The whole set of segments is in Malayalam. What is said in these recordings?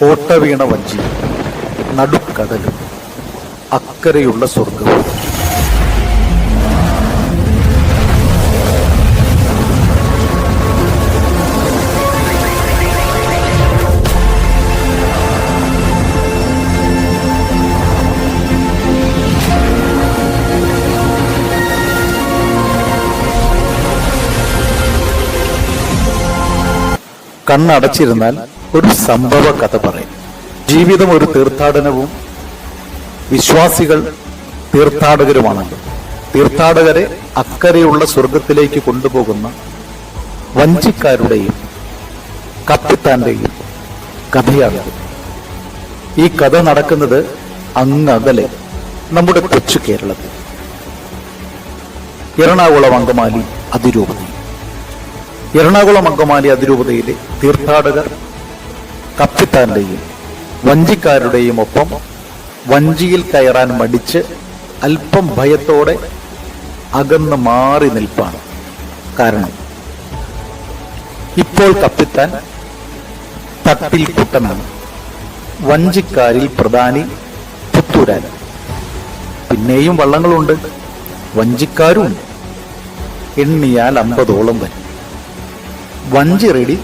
ഓട്ടവീണ വഞ്ചി നടുക്കടലും അക്കരയുള്ള സ്വർഗവും കണ്ണടച്ചിരുന്നാൽ ഒരു സംഭവ കഥ പറയും. ജീവിതം ഒരു തീർത്ഥാടനവും വിശ്വാസികൾ തീർത്ഥാടകരുമാണല്ലോ. തീർത്ഥാടകരെ അക്കരെയുള്ള സ്വർഗത്തിലേക്ക് കൊണ്ടുപോകുന്ന വഞ്ചിക്കാരുടെയും കപ്പിത്താന്റെയും കഥയാണ് ഈ കഥ നടക്കുന്നത് അങ്ങകലെ നമ്മുടെ കൊച്ചു കേരളത്തിൽ. എറണാകുളം അങ്കമാലി അതിരൂപതയിൽ. എറണാകുളം അങ്കമാലി അതിരൂപതയിലെ തീർത്ഥാടകർ കപ്പിത്താന്റെയും വഞ്ചിക്കാരുടെയും ഒപ്പം വഞ്ചിയിൽ കയറാൻ മടിച്ച് അല്പം ഭയത്തോടെ അകന്ന് മാറി നിൽപ്പാണ് കാരണം ഇപ്പോൾ കപ്പിത്താൻ തട്ടിൽ കുട്ടനാണ് വഞ്ചിക്കാരിൽ പ്രധാനി പുത്തൂരാൻ. പിന്നെയും വള്ളങ്ങളുണ്ട്. വഞ്ചിക്കാരും എണ്ണിയാൽ അമ്പതോളം വരും വഞ്ചി റെഡി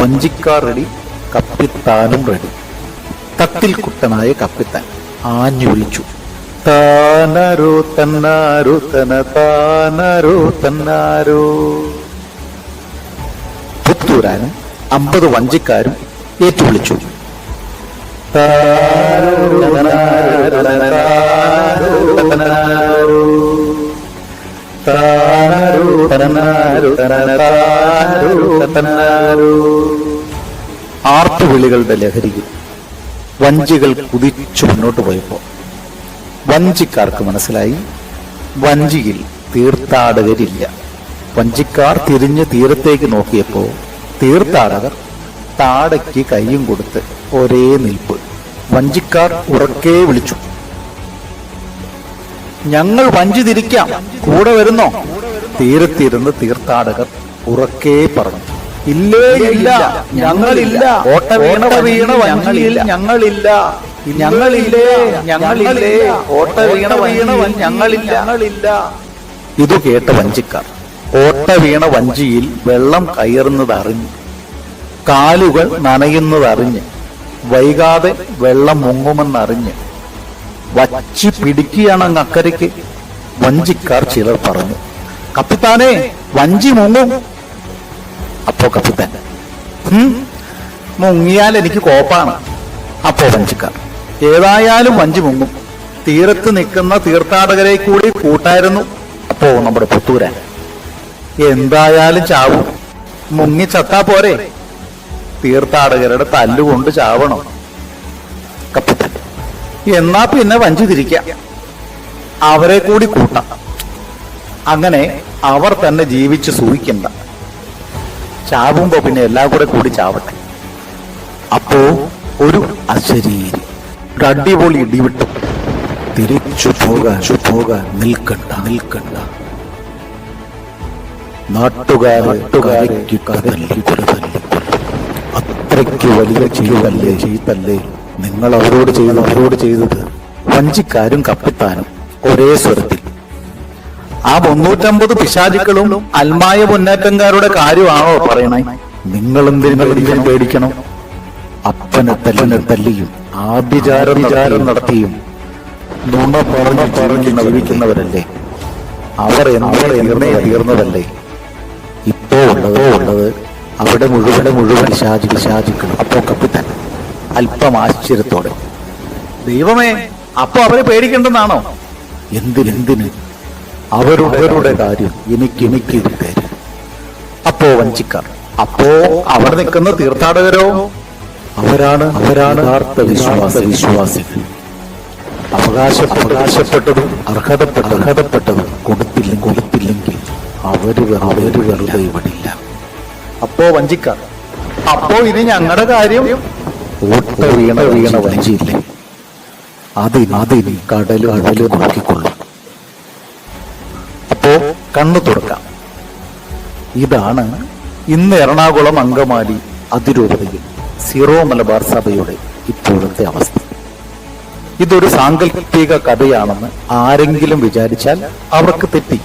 വഞ്ചിക്കാർ റെഡി. കപ്പിത്താനും റെഡി. തത്തിൽ കുട്ടനായ കപ്പിത്താൻ ആഞ്ഞു വിളിച്ചു താനരോ തന്നാരോ തന താനരോ തന്നാരോ. പുത്തൂരാനും അമ്പത് വഞ്ചിക്കാരും ഏറ്റുവിളിച്ചു. താനരോ തന്നാരോ തന്നാരോ. താനരു തനനാരു. ആർത്തുവിളികളുടെ ലഹരിയിൽ വഞ്ചികൾ കുതിച്ചു മുന്നോട്ട് പോയപ്പോൾ വഞ്ചിക്കാർക്ക് മനസ്സിലായി വഞ്ചിയിൽ തീർത്ഥാടകരില്ല വഞ്ചിക്കാർ തിരിഞ്ഞ് തീരത്തേക്ക് നോക്കിയപ്പോൾ തീർത്ഥാടകർ താടയ്ക്ക് കൈയും കൊടുത്ത് ഒരേ നിൽപ്പ്. വഞ്ചിക്കാർ ഉറക്കെ വിളിച്ചു ഞങ്ങൾ വഞ്ചി തിരിക്കാം കൂടെ വരുന്നോ? തീരത്തിരുന്ന് തീർത്ഥാടകർ ഉറക്കെ പറഞ്ഞു ഇല്ലേ ഇല്ല. ഞങ്ങളില്ല. ഓട്ട വീണ വഞ്ചിയിൽ ഞങ്ങളില്ല. ഞങ്ങളില്ലേ. ഞങ്ങളില്ലേ. ഓട്ട വീണ വീണ ഞങ്ങളില്ല. ഞങ്ങളില്ല. ഇത് കേട്ട വഞ്ചിക്കാർ ഓട്ട വീണ വഞ്ചിയിൽ വെള്ളം കയറുന്നത് അറിഞ്ഞു കാലുകൾ നനയുന്നത് നനയുന്നതറിഞ്ഞ് വൈകാതെ വെള്ളം മുങ്ങുമെന്നറിഞ്ഞ് വച്ചി പിടിക്കുകയാണ് അങ്ങ് അക്കരയ്ക്ക്. വഞ്ചിക്കാർ ചിലർ പറഞ്ഞു കപ്പിത്താനെ വഞ്ചി മുങ്ങും. അപ്പോ തന്നെ. "ഹും, മുങ്ങിയാൽ എനിക്ക് കോപ്പാണ്. അപ്പോ വഞ്ചിക്കാർ ഏതായാലും വഞ്ചി മുങ്ങും. തീരത്ത് നിൽക്കുന്ന തീർത്ഥാടകരെ കൂടി കൂട്ടായിരുന്നു. അപ്പോ നമ്മുടെ പുത്തൂരാൻ. എന്തായാലും ചാവും. മുങ്ങി ചത്താ പോരെ. തീർത്ഥാടകരുടെ തല്ലുകൊണ്ട് ചാവണം. കപ്പിത്തൻ എന്നാ പിന്നെ വഞ്ചി തിരിക്കാം. അവരെ കൂടി കൂട്ടാം. അങ്ങനെ അവർ തന്നെ ജീവിച്ച് സൂഹിക്കണ്ട. ചാവുമ്പോ പിന്നെ എല്ലാം കൂടെ കൂടി ചാവട്ടെ. അപ്പോ ഒരു അശരീരി അടിപൊളി ഇടിവിട്ടു തിരിച്ചു പോകാൻ പോകാൻ നിൽക്കണ്ട നിൽക്കണ്ട. അത്രയ്ക്ക് വലിയ ചെയ്തല്ലേ ചെയ്തല്ലേ നിങ്ങൾ അവരോട് ചെയ്തു അവരോട് ചെയ്തത്. വഞ്ചിക്കാരും കപ്പിത്താനും ഒരേ സ്വരത്തിൽ. ആ മുന്നൂറ്റമ്പത് പിശാചുക്കളും അൽമായ മുന്നേറ്റംകാരുടെ കാര്യമാണോ പറയണേ? നിങ്ങൾ എന്തിനും പേടിക്കണം. അപ്പനെ തല്ലിനെ തല്ലിയും ആഭിചാരം വിചാരം നടത്തിയും നുണ പറഞ്ഞു പറഞ്ഞ് ജീവിക്കുന്നവരല്ലേ? അവർ എന്നവർ എന്നെ തീർന്നതല്ലേ? ഇപ്പോ ഉള്ളതോ ഉള്ളത് അവിടെ മുഴുവൻ മുഴുവൻ ശാചി പിശാചുക്കൾ അപ്പോ കപ്പിത്താൻ അല്പം ആശ്ചര്യത്തോടെ ദൈവമേ അപ്പോ അവരെ പേടിക്കണ്ടെന്നാണോ? എന്തിനെന്തിന് അവരുടെ കാര്യം എനിക്ക് എനിക്ക് അപ്പോ വഞ്ചിക്ക അപ്പോ അവർ നിൽക്കുന്ന തീർത്ഥാടകരോ? അവരാണ് അവരാണ് യഥാർത്ഥ വിശ്വാസ. വിശ്വാസികൾ അവകാശ അവകാശപ്പെട്ടതും അർഹതപ്പെട്ട അർഹതപ്പെട്ടതും കൊടുത്തില്ല കൊടുത്തില്ലെങ്കിൽ അവർ അവർ വെറുതെ വിടില്ല. അപ്പോ വഞ്ചിക്ക അപ്പോ ഇനി ഞങ്ങളുടെ കാര്യം ഓട്ട വീണ വീണ വഞ്ചിയില്ലേ? അതിന് അതിന് കടൽ കടൽ നോക്കിക്കൊള്ളും. കണ്ണു തുറക്കാം. ഇതാണ് ഇന്ന് എറണാകുളം അങ്കമാലി അതിരൂപതയിൽ സീറോ മലബാർ സഭയുടെ ഇപ്പോഴത്തെ അവസ്ഥ. ഇതൊരു സാങ്കല്പിക കഥയാണെന്ന് ആരെങ്കിലും വിചാരിച്ചാൽ അവർക്ക് തെറ്റി.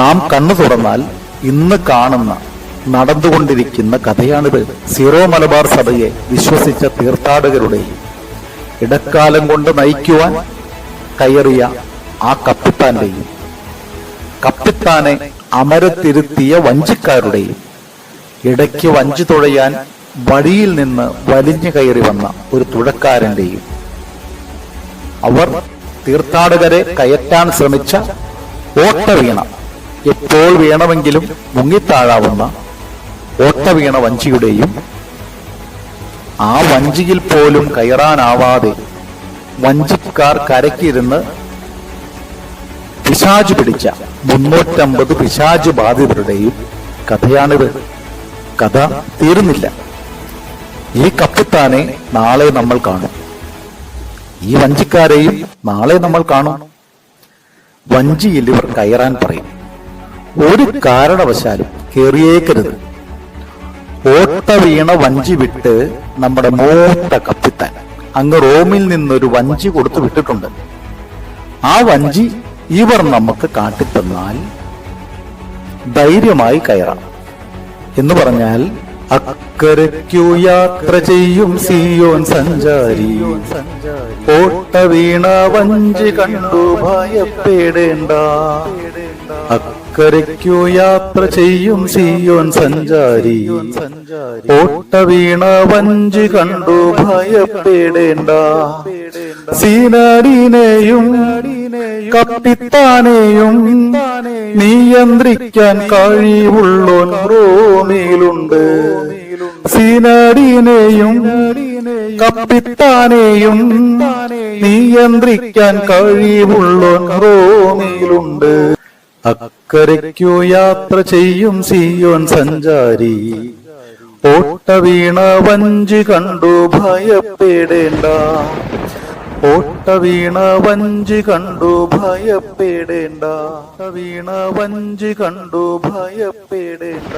നാം കണ്ണു തുറന്നാൽ ഇന്ന് കാണുന്ന നടന്നുകൊണ്ടിരിക്കുന്ന കഥയാണിത്. സീറോ മലബാർ സഭയെ വിശ്വസിച്ച തീർത്ഥാടകരുടെയും ഇടക്കാലം കൊണ്ട് നയിക്കുവാൻ കയറിയ ആ കപ്പിത്താന്റെയും കപ്പിത്താനെ അമരത്തിരുത്തിയ വഞ്ചിക്കാരുടെയും ഇടയ്ക്ക് വഞ്ചി തുഴയാൻ വഴിയിൽ നിന്ന് വലിഞ്ഞു കയറി വന്ന ഒരു തുഴക്കാരന്റെയും അവർ തീർത്ഥാടകരെ കയറ്റാൻ ശ്രമിച്ച ഓട്ടവീണ എപ്പോൾ വേണമെങ്കിലും മുങ്ങിത്താഴാവുന്ന ഓട്ടവീണ വഞ്ചിയുടെയും ആ വഞ്ചിയിൽ പോലും കയറാനാവാതെ വഞ്ചിക്കാർ കരക്കിരുന്ന് പിശാജ് പിടിച്ച മുന്നൂറ്റമ്പത് പിശാജ് ബാധിതരുടെയും കഥയാണിത്. കഥ തീരുന്നില്ല. ഈ കപ്പിത്താനെ നാളെ നമ്മൾ കാണും. ഈ വഞ്ചിക്കാരെയും നാളെ നമ്മൾ കാണും. വഞ്ചിയിൽ ഇവർ കയറാൻ പറയും. ഒരു കാരണവശാലും കയറിയേക്കരുത് ഓട്ട വീണ വഞ്ചി വിട്ട് നമ്മുടെ മൂത്ത കപ്പിത്താൻ അങ്ങ് റോമിൽ നിന്നൊരു വഞ്ചി കൊടുത്തു വിട്ടിട്ടുണ്ട്. ആ വഞ്ചി ഇവർ നമുക്ക് കാട്ടിത്തന്നാൽ ധൈര്യമായി കയറാം. എന്ന് പറഞ്ഞാൽ അക്കരയ്ക്കു യാത്ര ചെയ്യും സിയോൻ സഞ്ചാരി. ഓട്ട വീണ വഞ്ചി കണ്ടു ഭയപ്പെടേണ്ട. അക്കരയ്ക്കു യാത്ര ചെയ്യും സിയോൻ സഞ്ചാരി. ഓട്ട വീണ വഞ്ചി കണ്ടു ഭയപ്പെടേണ്ട. സീനാടിനെയും കപ്പിത്താനെയും നിയന്ത്രിക്കാൻ കഴിവുള്ളോൻ റോമിലുണ്ട് സീനടിനെയും കപ്പിത്താനെയും നിയന്ത്രിക്കാൻ കഴിവുള്ളോൻ റോമിലുണ്ട് അക്കരയ്ക്കു യാത്ര ചെയ്യും സിയോൻ സഞ്ചാരി. ഓട്ട വീണ വഞ്ചി കണ്ടു ഭയപ്പെടേണ്ട. ഓട്ട വീണ വഞ്ചി കണ്ടു ഭയപ്പെടേണ്ട. വീണ വഞ്ചി കണ്ടു ഭയപ്പെടേണ്ട.